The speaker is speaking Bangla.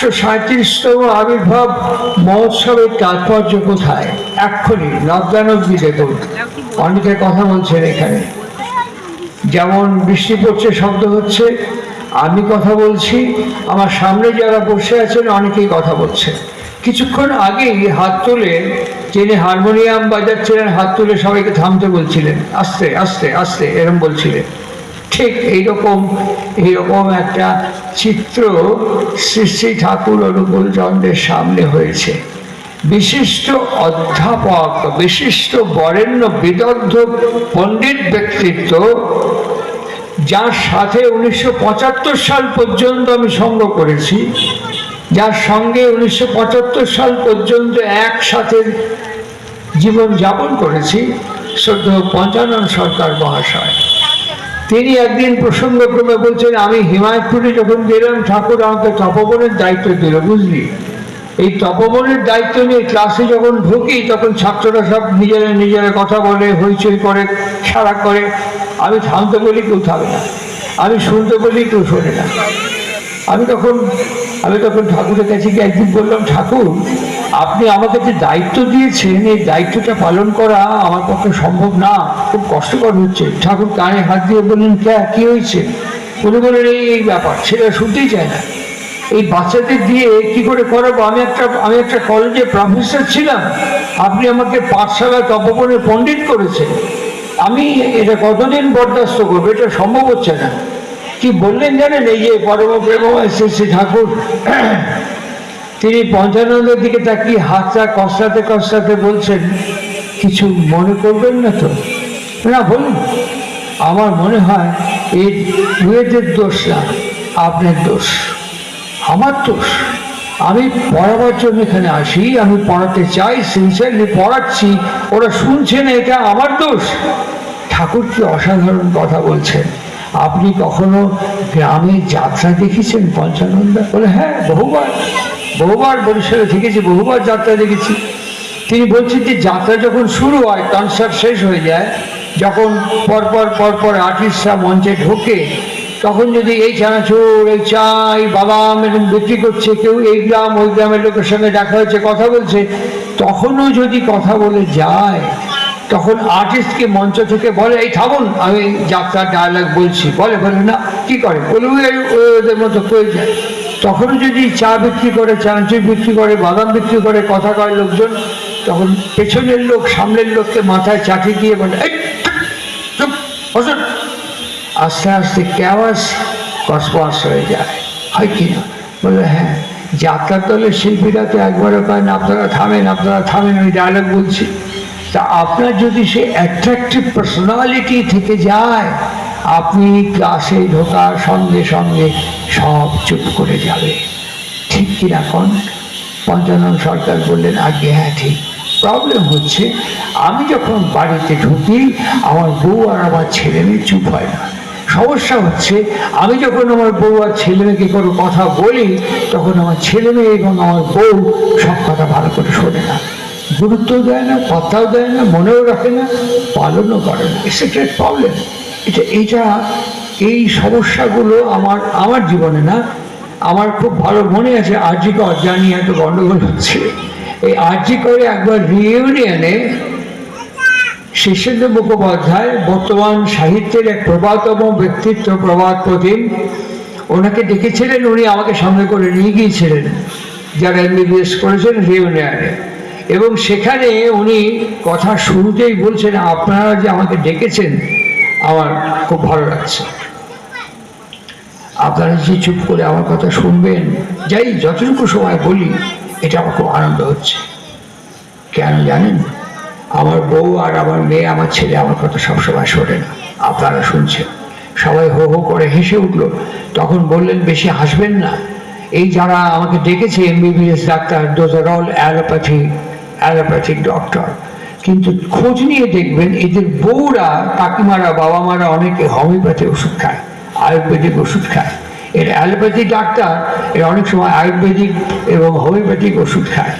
একশো সাঁত্রিশতম আবির্ভাব মহোৎসবের তাৎপর্য কোথায়? এক্ষুনি নবদানবজি দেখুন। অনেকে কথা বলছেন এখানে। যেমন বৃষ্টি পড়ছে, শব্দ হচ্ছে। আমি কথা বলছি, আমার সামনে যারা বসে আছেন অনেকেই কথা বলছেন। কিছুক্ষণ আগেই হাত তুলে যিনি হারমোনিয়াম বাজাচ্ছিলেন, হাত তুলে সবাইকে থামতে বলছিলেন, আস্তে আস্তে আস্তে, এরম বলছিলেন। ঠিক এইরকম এইরকম একটা চিত্র শ্রী শ্রী ঠাকুর অনুকূল চন্দ্রের সামনে হয়েছে। বিশিষ্ট অধ্যাপক, বিশিষ্ট বরেণ্য বিদগ্ধ পণ্ডিত ব্যক্তিত্ব, যার সাথে উনিশশো পঁচাত্তর সাল পর্যন্ত আমি সঙ্গ করেছি, যার সঙ্গে উনিশশো পঁচাত্তর সাল পর্যন্ত একসাথে জীবন যাপন করেছি সদ্য পঞ্চানন সরকার মহাশয়। তিনি একদিন প্রসঙ্গ প্রসঙ্গক্রমে বলছেন, আমি হিমায়তপুরে যখন গেলাম, ঠাকুর আমাকে তপবনের দায়িত্ব দিল, বুঝলি? এই তপবনের দায়িত্ব নিয়ে ক্লাসে যখন ঢুকি, তখন ছাত্ররা সব নিজেরা নিজেরা কথা বলে, হইচই করে সারা করে। আমি থামতে বলি, কেউ থামে না। আমি শুনতে বলি, কেউ শোনে না। আমি তখন আমি তখন ঠাকুরের কাছে গিয়ে একদিন বললাম, ঠাকুর আপনি আমাকে যে দায়িত্ব দিয়েছেন, এই দায়িত্বটা পালন করা আমার পক্ষে সম্ভব না। খুব কষ্টকর হচ্ছে। ঠাকুর কানে হাত দিয়ে বললেন, কে, কি হয়েছে? উনি বললেন, এই এই ব্যাপার সেটা শুনতেই চায় না। এই বাচ্চাদের দিয়ে কি করে করাবো? আমি একটা আমি একটা কলেজে প্রফেসর ছিলাম। আপনি আমাকে পাঠশালা তপবনে পণ্ডিত করেছেন। আমি এটা কতদিন বরদাস্ত করব? এটা সম্ভব হচ্ছে না। কি বললেন জানেন? এই যে পরম, প্রেমময় শ্রী শ্রী ঠাকুর। তিনি পঞ্চানন্দের দিকে তাকিয়ে হাতটা কষাতে কষাতে বলছেন, কিছু মনে করবেন না তো? না বলুন। আমার মনে হয় এই মেয়েদের দোষ না, আপনার দোষ। আমার দোষ। আমি পড়াবার জন্য এখানে আসি, আমি পড়াতে চাই, সিনসিয়ারলি পড়াচ্ছি, ওরা শুনছে না এটা আমার দোষ। ঠাকুর কি অসাধারণ কথা বলছেন। আপনি কখনো গ্রামে যাত্রা দেখেছেন পঞ্চানন্দা? বলে হ্যাঁ বহুবার। বহুবার বরিশালে থেকেছি বহুবার যাত্রা দেখেছি। তিনি বলছেন যে যাত্রা যখন শুরু হয়, কনসার্ট শেষ হয়ে যায়, যখন পরপর পরপর আর্টিস্টরা মঞ্চে ঢোকে, তখন যদি এই চানাচুর এই চা এই বাদাম এরকম বিক্রি করছে, কেউ এই গ্রাম, ওই গ্রামের লোকের সঙ্গে দেখা হয়েছে, কথা বলছে, তখনও যদি কথা বলে যায়, তখন আর্টিস্টকে মঞ্চ থেকে বলে, এই থাকুন আমি যাত্রার ডায়লগ বলছি। বলে বলে, না, কি করে বলে, ওই ওই ওদের মতো করে যায়। তখন যদি চা বিক্রি করে চানাচুর বিক্রি করে, বাদাম বিক্রি করে, কথা কয় লোকজন, তখন পেছনের লোক, সামনের লোককে মাথায় চাটি দিয়ে বলে আস্তে আস্তে কেওয়াস কসবাস হয়ে যায়। হয় কি না? বলে হ্যাঁ যাত্রার দলের শিল্পীরা তো একবারও পায় না, আপনারা থামেন আপনারা থামেন, আমি ডায়লগ বলছি। তা আপনার যদি সে অ্যাট্রাকটিভ পার্সোনালিটি থেকে যায় আপনি ক্লাসে ঢোকার সঙ্গে সঙ্গে সব চুপ করে যাবে। ঠিক কিনা কন? পঞ্চানন সরকার বললেন আগে হ্যাঁ ঠিক। প্রবলেম হচ্ছে, আমি যখন বাড়িতে ঢুকি, আমার বউ আর আমার ছেলে মেয়ে চুপ হয় না। সমস্যা হচ্ছে, আমি যখন আমার বউ আর ছেলে মেয়েকে কোনো কথা বলি, তখন আমার ছেলে মেয়ে এবং আমার বউ সব কথা ভালো করে শোনে না। গুরুত্ব দেয় না, কথাও দেয় না, মনেও রাখে না, পালনও করে না। ইটস প্রবলেম এটা এইটা এই সমস্যাগুলো আমার আমার জীবনে না, আমার খুব ভালো মনে আছে আর্জিকর জানি এত গণ্ডগোল হচ্ছে। এই আর্জিকরে একবার রিউনিয়নে শীর্ষেন্দ্র মুখোপাধ্যায়, বর্তমান সাহিত্যের এক প্রবাদতম ব্যক্তিত্ব প্রবাদ প্রতিম ওনাকে ডেকেছিলেন, উনি আমাকে সঙ্গে করে নিয়ে গিয়েছিলেন, যারা এমবিবিএস করেছেন রিউনিয়নে এবং সেখানে উনি কথা শুরুতেই বলছেন, আপনারা যে আমাকে ডেকেছেন আমার খুব ভালো লাগছে। আপনারা যে চুপ করে আমার কথা শুনবেন, যাই যতটুকু সময় বলি, এটা আমার খুব আনন্দ হচ্ছে। কেন জানেন? আমার বউ আর আমার মেয়ে, আমার ছেলে আমার কথা সবসময় শোনে না। আপনারা শুনছেন। সবাই হো হো করে হেসে উঠল। তখন বললেন, বেশি হাসবেন না। এই যারা আমাকে ডেকেছে MBBS doctor those all allopathy allopathic doctor কিন্তু খোঁজ নিয়ে দেখবেন এদের বউরা, কাকিমারা বাবা মারা অনেকে হোমিওপ্যাথি ওষুধ খায়, আয়ুর্বেদিক ওষুধ খায়। এর অ্যালোপ্যাথি ডাক্তার, এর অনেক সময় আয়ুর্বেদিক এবং হোমিওপ্যাথিক ওষুধ খায়।